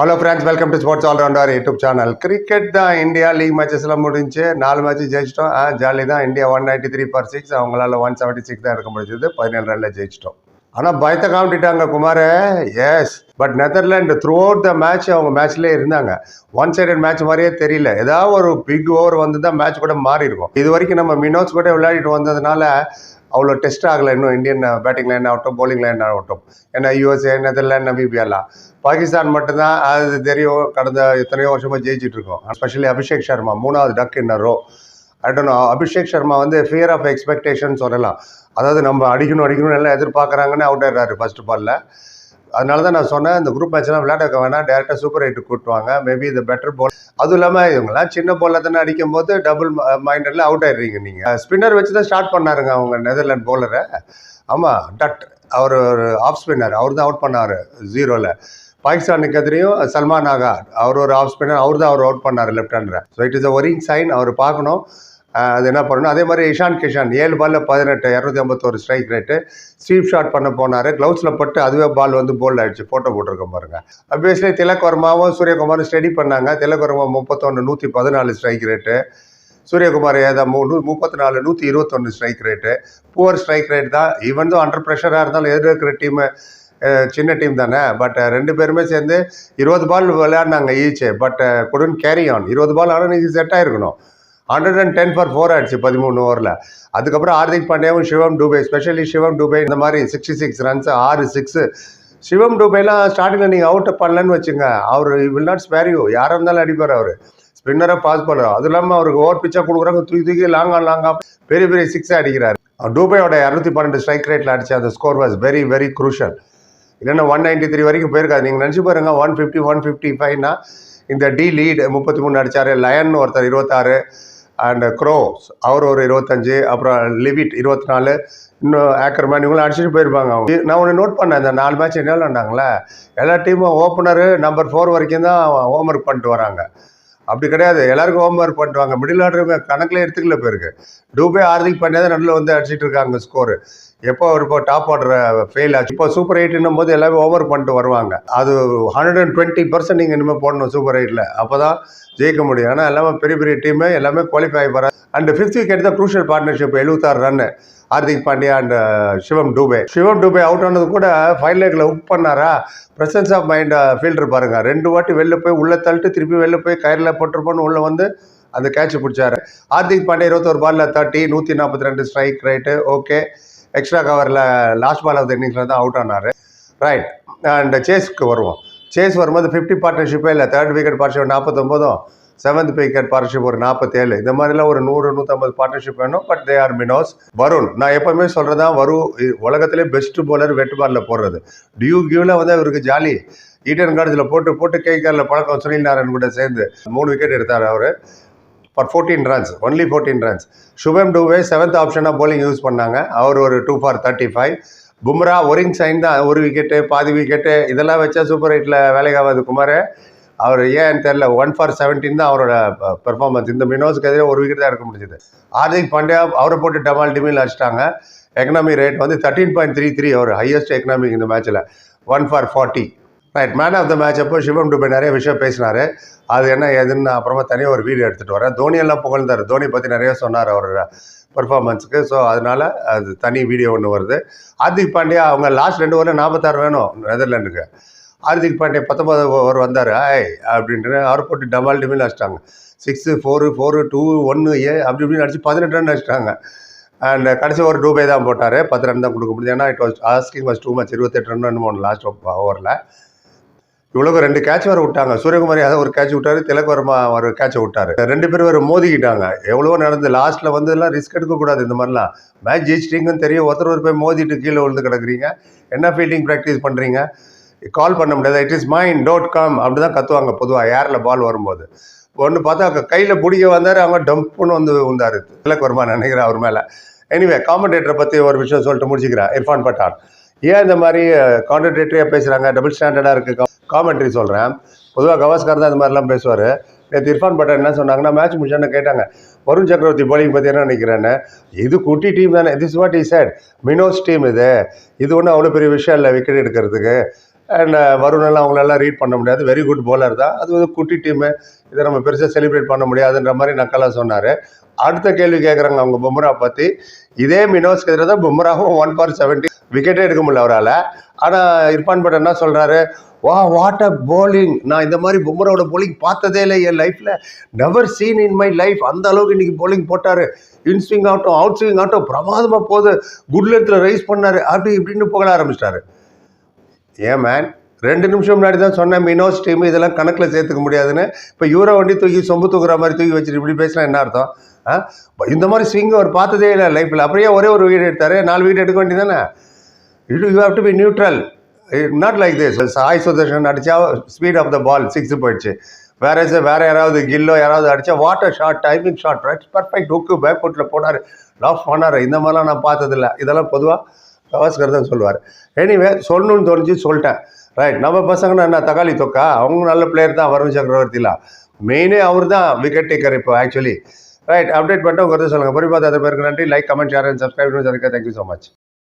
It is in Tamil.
Hello friends welcome to sports allrounder YouTube channel cricket தான் இந்தியா லீக் மேட்சஸ்லாம் முடிஞ்சு நாலு மேட்ச் ஜெயிச்சிட்டோம். ஆ ஜாலி தான். India one ninety three for six அவங்களால ஒன் செவன்ட்டி சிக்ஸ் தான் இருக்க முடிஞ்சது. பதினேழு ரனில் ஜெயிச்சிட்டோம். ஆனால் பயத்தை காமிட்டாங்க Kumar. Yes but Netherland throughout the match அவங்க மேட்ச்லேயே இருந்தாங்க. ஒன் சைடட் மேட்ச் மாதிரியே தெரியல. ஏதாவது ஒரு பிக் ஓவர் வந்து தான் மேட்ச் கூட மாறி இருக்கும் இது வரைக்கும் நம்ம மினோஸ் கூட விளையாடிட்டு வந்ததுனால அவ்வளோ டெஸ்ட் ஆகலை இன்னும் இந்தியன் பேட்டிங் லைன் ஆகட்டும் போலிங் லைன் ஆகட்டும். ஏன்னா யூஎஸ்ஏ நெதர்லாண்ட் நமீபியாலாம் பாகிஸ்தான் மட்டும்தான் அது தெரியும் கடந்த எத்தனையோ வருஷமாக ஜெயிச்சுட்டு இருக்கோம். ஸ்பெஷலி அபிஷேக் சர்மா மூணாவது டக் இன் ரோ ஐடனோ அபிஷேக் சர்மா வந்து ஃபியர் ஆஃப் எக்ஸ்பெக்டேஷன் சொல்லலாம். அதாவது நம்ம அடிக்கணும் அடிக்கணும் எல்லாம் எதிர்பார்க்குறாங்கன்னு அவுட் ஆயிடுறாரு ஃபர்ஸ்ட் பாலில் அதனால தான் நான் சொன்னேன் இந்த குரூப் மேட்ச்லாம் விளையாட வேணாம் டேரெக்டாக சூப்பர் எயிட்டு கூட்டுவாங்க மேபி இந்த பெட்டர் பால் அதுவும் இல்லாமல் இவங்கெல்லாம் சின்ன போலில் தானே அடிக்கும் போது டபுள் மைண்டடில் அவுட் ஆயிடுறீங்க நீங்கள் ஸ்பின்னர் வச்சு தான் ஸ்டார்ட் பண்ணாருங்க அவங்க நெதர்லாண்ட் போலரை ஆமாம் டட் அவர் ஒரு ஆஃப் ஸ்பின்னர் அவர் தான் அவுட் பண்ணார் ஜீரோவில் பாகிஸ்தானுக்கு எதிரையும் சல்மான் ஆகா அவர் ஒரு ஆஃப் ஸ்பின்னர் அவர் தான் அவர் அவுட் பண்ணார் left ஹேண்டரை so it is a worrying sign அவர் பார்க்கணும். அது என்ன பண்ணணும்? அதே மாதிரி இஷான் கிஷான் ஏழு பால்ல பதினெட்டு இரநூத்தி ஐம்பத்தோரு ஸ்ட்ரைக் ரேட்டு ஸ்வீப் ஷாட் பண்ண போனார். க்ளவுஸில் பட்டு அதுவே பால் வந்து போல்ட் ஆகிடுச்சு ஃபோட்டோ போட்டிருக்க பாருங்க. அப்வியஸ்லி திலக்வர்மாவும் சூரியகுமாரும் ஸ்டடி பண்ணாங்க. திலக்வர்மா முப்பத்தொன்று நூற்றி பதினாலு ஸ்ட்ரைக் ரேட்டு சூரியகுமார் ஏதா மூணு முப்பத்தி நாலு நூற்றி இருபத்தொன்று strike rate poor strike rate தான். ஈவன் தான் அண்டர் ப்ரெஷராக இருந்தாலும் எதிர்க்கிற இருக்கிற டீமு சின்ன டீம் தானே. பட் ரெண்டு பேருமே சேர்ந்து இருபது பால் விளையாடினாங்க each. But couldn't carry on இருபது பால் ஆனால் நீங்கள் செட் ஆயிருக்கணும். Hundred and ten for four ஆயிடுச்சு பதிமூணு ஓவரில் அதுக்கப்புறம் ஹார்திக் பாண்டியாவும் சிவம் டூபே ஸ்பெஷலி சிவம் டூபே இந்த மாதிரி சிக்ஸ்டி சிக்ஸ் ரன்ஸ் ஆறு சிக்ஸு சிவம் டூபேலாம் ஸ்டார்டிங்கில் நீங்கள் அவுட் பண்ணலன்னு வச்சுங்க அவர் வில் நாட் ஸ்பேர் யூ யாராக இருந்தாலும் அடிப்பார் அவர். ஸ்பின்னராக பாஸ் பண்ணுறாரு அது இல்லாமல் அவருக்கு ஓவர் பிச்சாக கொடுக்குறாங்க தூக்கி தூக்கி லாங்கா லாங்கா பெரிய பெரிய சிக்ஸாக அடிக்கிறார். டூபேயோட இரநூத்தி பன்னெண்டு ஸ்ட்ரைக் ரேட்டில் அடிச்சு அந்த score was very very crucial இல்லைன்னா ஒன் நைன்டி த்ரீ வரைக்கும் போயிருக்காது. நீங்கள் நினச்சி பாருங்க ஒன் ஃபிஃப்டி ஒன் ஃபிஃப்டி ஃபைவ்னா இந்த டி லீட் முப்பத்தி மூணு அடித்தார் லயன் ஒருத்தர் இருபத்தாறு. அண்ட் க்ரோஸ் அவர் ஒரு இருபத்தஞ்சு அப்புறம் லிவிட் இருபத்தி நாலு இன்னும் ஆக்கர்மேன் இவங்களும் அடிச்சுட்டு போயிருப்பாங்க அவங்க. நான் ஒன்று நோட் பண்ணேன் இந்த நாலு மேட்ச் என்ன விளாண்டாங்களே எல்லா டீமும் ஓப்பனரு நம்பர் ஃபோர் வரைக்கும் தான் ஹோம் ஒர்க் பண்ணிட்டு வராங்க. அப்படி கிடையாது. எல்லாருக்கும் ஹோம் ஒர்க் பண்ணிட்டு மிடில் ஆர்டர் கணக்கில் எடுத்துக்கல போயிருக்கு. டூபே ஹார்திக் பாண்டியா தான் நடுவில் வந்து அடிச்சிட்டு இருக்காங்க ஸ்கோரு எப்போ அவர் இப்போ டாப் ஆர்டர் ஃபெயில் ஆச்சு. இப்போ சூப்பர் எயிட்னும் போது எல்லாமே ஓவர் பண்ணிட்டு வருவாங்க. அது ஹண்ட்ரட் அண்ட் டுவெண்ட்டி பர்சன்ட் நீங்கள் இனிமேல் போடணும் சூப்பர் எயிட்டில் அப்போ தான் ஜெயிக்க முடியும். ஆனால் எல்லாமே பெரிய பெரிய டீமு எல்லாமே குவாலிஃபை ஆகி அண்ட் ஃபிஃப்த் விக்கெட் தான் க்ரூஷியல் பார்ட்னர்ஷிப் எழுபத்தாறு run Hardik Pandya and Shivam Dube Shivam Dube out ஆனது கூட ஃபைவ் லேக்கில் உக் பண்ணாரா? ப்ரெசன்ஸ் ஆஃப் மைண்ட் ஃபீல்டர் பாருங்க. ரெண்டு வாட்டி வெளில போய் உள்ளே தள்ளிட்டு திருப்பி வெளில போய் கயிறில் போட்டிருப்போன்னு உள்ளே வந்து அந்த கேட்ச் பிடிச்சாரு. ஹார்திக் பாண்டியா இருபத்தொரு பாலில் தேர்ட்டி நூற்றி நாற்பத்தி ரெண்டு ஸ்ட்ரைக் ரேட்டு ஓகே எக்ஸ்ட்ரா கவரில் லாஸ்ட் பால் ஆஃப் இன்னிங்ஸில் தான் அவுட் ஆனார். ரைட் அண்ட் சேஸ்க்கு வருவோம். சேஸ் வரும்போது ஃபிஃப்டி பார்ட்னர்ஷிப்பே இல்லை. தேர்ட் விக்கெட் பார்ட்னர்ஷிப் நாற்பத்தொம்போதும் செவன்த் விக்கெட் பார்ட்னர்ஷிப் ஒரு நாற்பத்தேழு இந்த மாதிரிலாம் ஒரு நூறு நூற்றம்பது பார்ட்னர்ஷிப் வேணும். But they are minnows Varun. நான் எப்போவுமே சொல்கிறதா வரும் உலகத்திலே பெஸ்ட் போலர் வெட்டு பாலில் போடுறது டியூ கியூவில் வந்து அவருக்கு ஜாலி ஈடன் கார்டில் போட்டு போட்டு கை பழக்கம் சுனில் நாராயண் கூட சேர்ந்து மூணு விக்கெட் எடுத்தார் அவர். Four fourteen runs only fourteen runs Shivam Dube seventh ஆப்ஷனாக போலிங் யூஸ் பண்ணாங்க. அவர் ஒரு two four thirty five Bumrah worrying sign தான் ஒரு விக்கெட்டு பாதி விக்கெட்டு இதெல்லாம் வச்சா சூப்பர் எயிட்டில் வேலைக்காகாது குமார். அவர் ஏன்னு தெரில ஒன் ஃபார் செவன்டீன் தான் அவரோட பெர்ஃபார்மன்ஸ் இந்த மினோஸ்க்கு எதிராக ஒரு விக்கெட் தான் எடுக்க முடிஞ்சது. ஹார்திக் பாண்டியா அவரை போட்டு டமால் டிமில் அடிச்சிட்டாங்க. எக்கனாமி ரேட் வந்து தேர்ட்டீன் பாயிண்ட் த்ரீ த்ரீ அவர் ஹையஸ்ட் எக்கனாமிக் இந்த மேட்ச்சில் one for forty right man of the match அப்போ சிவம் டுபே நிறைய விஷயம் பேசினார். அது என்ன ஏதுன்னு அப்புறமா தனியாக ஒரு வீடியோ எடுத்துகிட்டு வரேன். தோனி எல்லாம் புகழ்ந்தார். தோனி பற்றி நிறைய சொன்னார் அவரோட பெர்ஃபார்மன்ஸுக்கு ஸோ அதனால் அது தனி வீடியோ ஒன்று வருது. ஹார்திக் பாண்டியா அவங்க லாஸ்ட் ரெண்டு ஓவரில் நாற்பத்தாறு வேணும் நெதர்லாண்டுக்கு ஹார்திக் பாண்டே பத்தொம்பது ஓவர் வந்தார். ஆய் அப்படின்ட்டு அவர் போட்டு டபால் டிமில் அடிச்சிட்டாங்க. சிக்ஸு ஃபோரு ஃபோரு டூ ஒன்று ஏ அப்படி இப்படின்னு அடிச்சு பதினெட்டு ரன் அடிச்சிட்டாங்க. அண்ட் கடைசி ஒரு டூபே தான் போட்டார். பத்து ரன் தான் கொடுக்க முடியும் ஏன்னா it was asking was too much இருபத்தெட்டு ரன் ரன் ஒன்று லாஸ்ட் ஓவரில் இவ்வளோக்கு ரெண்டு கேட்ச் வர விட்டாங்க. சூரியகுமார் யாதவ் ஒரு கேட்ச் விட்டார். திலகவர்மா ஒரு கேட்சை விட்டார். ரெண்டு பேரும் வேறு மோதிக்கிட்டாங்க. எவ்வளவோ நடந்து லாஸ்ட்டில் வந்து எல்லாம் ரிஸ்க் எடுக்கக்கூடாது இந்த மாதிரிலாம். மேட்ச் ஜெயிச்சிட்டிங்கன்னு தெரியும். ஒருத்தர் ஒரு போய் மோதிட்டு கீழே விழுந்து கிடக்குறீங்க. என்ன ஃபீல்டிங் ப்ராக்டிஸ் பண்ணுறீங்க கால் பண்ண முடியாது. இட் இஸ் மைண்ட் டோட் கம் அப்படி தான் கத்துவாங்க பொதுவாக ஏரில் பால் வரும்போது. ஒன்று பார்த்தா கையில் பிடிக்க வந்தார் அவங்க டம்ப்னு வந்து வந்தார் திலக் நினைக்கிறேன் அவர் மேலே. எனிவே காமெண்டேட்டரை பற்றி ஒரு விஷயம் சொல்லிட்டு முடிச்சுக்கிறேன். இர்ஃபான் பட்டான் ஏன் இந்த மாதிரி கான்சன்ட்ரேட்டரியாக பேசுகிறாங்க டபுள் ஸ்டாண்டர்டாக இருக்குது காமெண்ட்ரி சொல்கிறேன் பொதுவாக கவாஸ்கர் தான் இந்த மாதிரிலாம் பேசுவார். நேற்று இர்ஃபான் பட்டான் என்ன சொன்னாங்கன்னா மேட்ச் முடிச்சோன்னு கேட்டாங்க வருண் சக்கரவர்த்தி போலிங் பற்றி என்ன நினைக்கிறேன்னு? இது குட்டி டீம் தானே. This what is sad minnows team இது. இது ஒன்றும் அவ்வளோ பெரிய விஷயம் இல்லை விக்கெட் எடுக்கிறதுக்கு. Uh, வருணெல்லாம் அவங்களெல்லாம் ரீட் பண்ண முடியாது. வெரி குட் போலர் தான். அது வந்து குட்டி டீமு இதை நம்ம பெருசாக செலிப்ரேட் பண்ண முடியாதுன்ற மாதிரி நக்கலாக சொன்னார். அடுத்த கேள்வி கேட்குறாங்க அவங்க பும்ரா பற்றி இதே மினோஸ்க்கு எதிராக தான் பும்ராவும் ஒன் ஃபார் செவன்ட்டி விக்கெட்டே எடுக்க முடியல அவரால். ஆனால் இர்ஃபான் பட் என்ன சொல்கிறாரு வா வாட் அ போலிங் நான் இந்த மாதிரி பும்ராவோட போலிங் பார்த்ததே இல்லை என் லைஃப்பில் never seen in my life அந்த அளவுக்கு இன்றைக்கி போலிங் போட்டார். இன்ஸ்விங் ஆகட்டும் அவுட் ஸ்விங் ஆகட்டும் பிரமாதமாக போகுது. குட் லெத்தில் ரைஸ் பண்ணார். அப்படி இப்படின்னு புகழ ஆரம்பிச்சிட்டாரு. ஏன் மேன் ரெண்டு நிமிஷம் முன்னாடி தான் சொன்னேன் மினோஸ் டீம் இதெல்லாம் கணக்கில் சேர்த்துக்க முடியாதுன்னு. இப்போ யூரோ வண்டி தூக்கி சொம்பு தூக்குற மாதிரி தூக்கி வச்சுட்டு இப்படி பேசினா என்ன அர்த்தம்? ஆ? இந்த மாதிரி ஸ்விங் அவர் பார்த்ததே இல்லை லைஃப்பில் அப்படியே ஒரே ஒரு வீடு எடுத்தார் நாலு வீடு எடுக்க வேண்டியதானே இது you have to be neutral not like this Sai Sudharsan அடித்தா speed of the ball six போயிடுச்சு. வேற எஸ் வேற யாராவது கில்லோ யாராவது அடித்தா what a shot timing shot right perfect hook back ஃபுட்டில் போனார். லாஃப் பண்ணார் இந்த மாதிரிலாம் நான் பார்த்ததில்ல. இதெல்லாம் பொதுவாக கவாஸ்கர் தான் சொல்லுவார். எனிவே சொல்லணும்னு தோணுச்சு சொல்லிட்டேன். ரைட் நம்ம பசங்கன்னா என்ன தக்காளி தொக்கா? அவங்க நல்ல பிளேயர் தான் வருண் சக்கரவர்த்திலாம் மெயினே அவர் தான் விக்கெட் டேக்கர் இப்போ ஆக்சுவலி ரைட் அப்டேட் பண்ணிட்டு உங்க கருத்து சொல்லுங்கள் பொறி பார்த்து பேருக்கு நன்றி. Like comment share and subscribe thank you so much